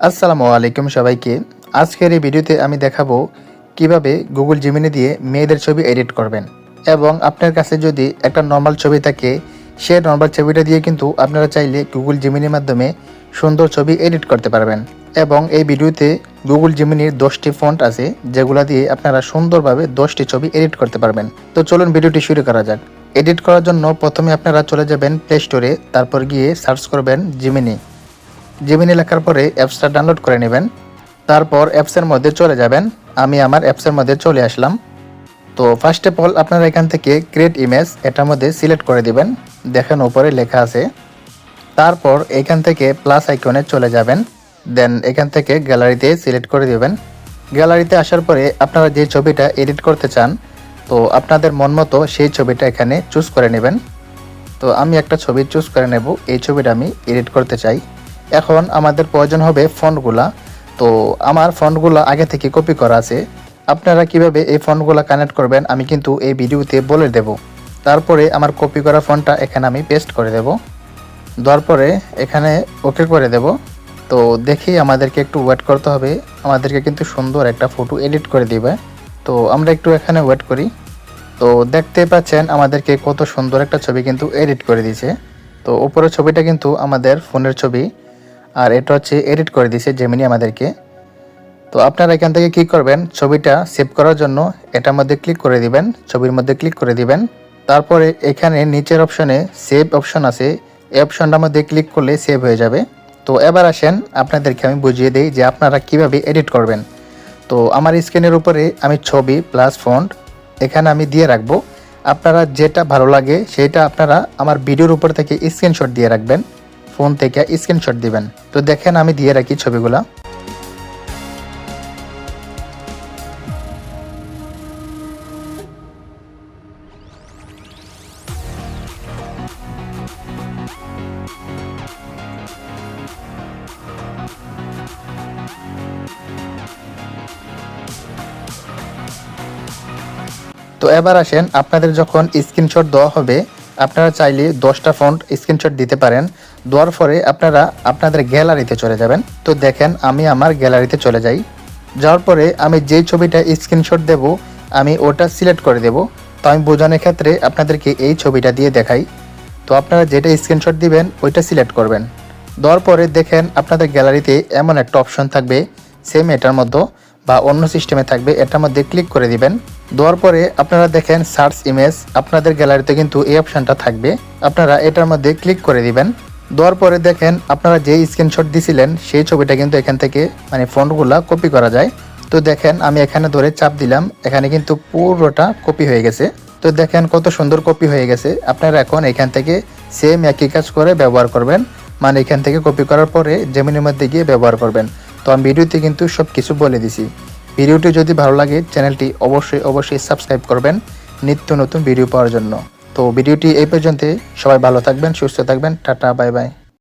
আসসালামু আলাইকুম সবাইকে। আজকের এই ভিডিওতে আমি দেখাবো কীভাবে গুগল জিমিনি দিয়ে মেয়েদের ছবি এডিট করবেন। এবং আপনার কাছে যদি একটা নর্মাল ছবি থাকে, সে নর্মাল ছবিটা দিয়ে কিন্তু আপনারা চাইলে গুগল জিমিনির মাধ্যমে সুন্দর ছবি এডিট করতে পারবেন। এবং এই ভিডিওতে গুগল জিমিনির দশটি ফন্ট আছে, যেগুলো দিয়ে আপনারা সুন্দরভাবে দশটি ছবি এডিট করতে পারবেন। তো চলুন ভিডিওটি শুরু করা যাক। এডিট করার জন্য প্রথমে আপনারা চলে যাবেন প্লে স্টোরে তারপর গিয়ে সার্চ করবেন জিমিনি জিমিনি লেখার পরে অ্যাপসটা ডাউনলোড করে নেবেন। তারপর অ্যাপসের মধ্যে চলে যাবেন। আমি আমার অ্যাপসের মধ্যে চলে আসলাম। তো ফার্স্ট অফ অল আপনারা এখান থেকে ক্রিয়েট ইমেজ এটার মধ্যে সিলেক্ট করে দিবেন। দেখেন উপরে লেখা আছে। তারপর এখান থেকে প্লাস আইকনে চলে যাবেন। দেন এখান থেকে গ্যালারিতে সিলেক্ট করে দিবেন। গ্যালারিতে আসার পরে আপনারা যে ছবিটা এডিট করতে চান, তো আপনাদের মন মতো সেই ছবিটা এখানে চুজ করে নেবেন। তো আমি একটা ছবি চুজ করে নেব। এই ছবিটা আমি এডিট করতে চাই। এখন আমাদের প্রয়োজন হবে ফন্টগুলা। তো আমার ফন্টগুলো আগে থেকে কপি করা আছে। আপনারা কীভাবে এই ফন্টগুলো কানেক্ট করবেন আমি কিন্তু এই ভিডিওতে বলে দেব। তারপরে আমার কপি করা ফন্টটা এখানে আমি পেস্ট করে দেব। দেওয়ার পরে এখানে ওকে করে দেব। তো দেখি আমাদেরকে একটু ওয়েট করতে হবে। আমাদেরকে কিন্তু সুন্দর একটা ফটো এডিট করে দিবে। তো আমরা একটু এখানে ওয়েট করি। তো দেখতে পাচ্ছেন আমাদেরকে কত সুন্দর একটা ছবি কিন্তু এডিট করে দিয়েছে। তো উপরের ছবিটা কিন্তু আমাদের ফোনের ছবি। আর এটা হচ্ছে এডিট করে দিয়েছে জেমিনি আমাদেরকে। তো আপনারা এখান থেকে কি করবেন? ছবিটা সেভ করার জন্য এটার মধ্যে ক্লিক করে দিবেন। ছবির মধ্যে ক্লিক করে দিবেন। তারপরে এখানে নিচের অপশনে সেভ অপশন আছে। এই অপশনটার মধ্যে ক্লিক করলে সেভ হয়ে যাবে। তো এবার আসেন, আপনাদেরকে আমি বুঝিয়ে দিই যে আপনারা কীভাবে এডিট করবেন। তো আমার স্ক্রিনের উপরে আমি ছবি প্লাস ফন্ট এখানে আমি দিয়ে রাখব। আপনারা যেটা ভালো লাগে সেটা আপনারা আমার ভিডিওর উপর থেকে স্ক্রিনশট দিয়ে রাখবেন। ফোন থেকে স্ক্রিনশট দিবেন। তো দেখেন আমি দিয়ে রাখি ছবিগুলা। তো এবার আসেন আপনাদের যখন স্ক্রিনশট দেওয়া হবে আপনারা চাইলে দশটা ফন্ট স্ক্রিনশট দিতে পারেন। দেওয়ার পরে আপনারা আপনাদের গ্যালারিতে চলে যাবেন। তো দেখেন, আমি আমার গ্যালারিতে চলে যাই। যাওয়ার পরে আমি যেই ছবিটা স্ক্রিনশট দেব, আমি ওটা সিলেক্ট করে দেব। তো আমি বোঝানোর ক্ষেত্রে আপনাদেরকে এই ছবিটা দিয়ে দেখাই। তো আপনারা যেটা স্ক্রিনশট দিবেন, ওইটা সিলেক্ট করবেন। দেওয়ার পরে দেখেন, আপনাদের গ্যালারিতে এমন একটা অপশন থাকবে সেম এটার মধ্যে। বা অন্য সিস্টেমে থাকবে, এটার মধ্যে ক্লিক করে দিবেন। দেওয়ার পরে আপনারা দেখেন সার্চ ইমেজ আপনাদের গ্যালারিতে কিন্তু এই অপশনটা থাকবে। আপনারা এটার মধ্যে ক্লিক করে দিবেন। দেওয়ার পরে দেখেন আপনারা যে স্ক্রিনশট দিছিলেন, সেই ছবিটা কিন্তু এখান থেকে মানে ফন্টগুলা কপি করা যায়। তো দেখেন আমি এখানে ধরে চাপ দিলাম, এখানে কিন্তু পুরোটা কপি হয়ে গেছে। তো দেখেন কত সুন্দর কপি হয়ে গেছে। আপনারা এখন এখান থেকে সেম একই কাজ করে ব্যবহার করবেন। মানে এখান থেকে কপি করার পরে জমিনের মধ্যে গিয়ে ব্যবহার করবেন। তো আমি ভিডিওতে কিন্তু সব কিছু বলে দিছি। ভিডিওটি যদি ভালো লাগে, চ্যানেলটি অবশ্যই অবশ্যই সাবস্ক্রাইব করবেন নিত্য নতুন ভিডিও পাওয়ার জন্য। তো ভিডিওটি এই পর্যন্ত সবাই ভালো থাকবেন, সুস্থ থাকবেন। Tata, bye bye.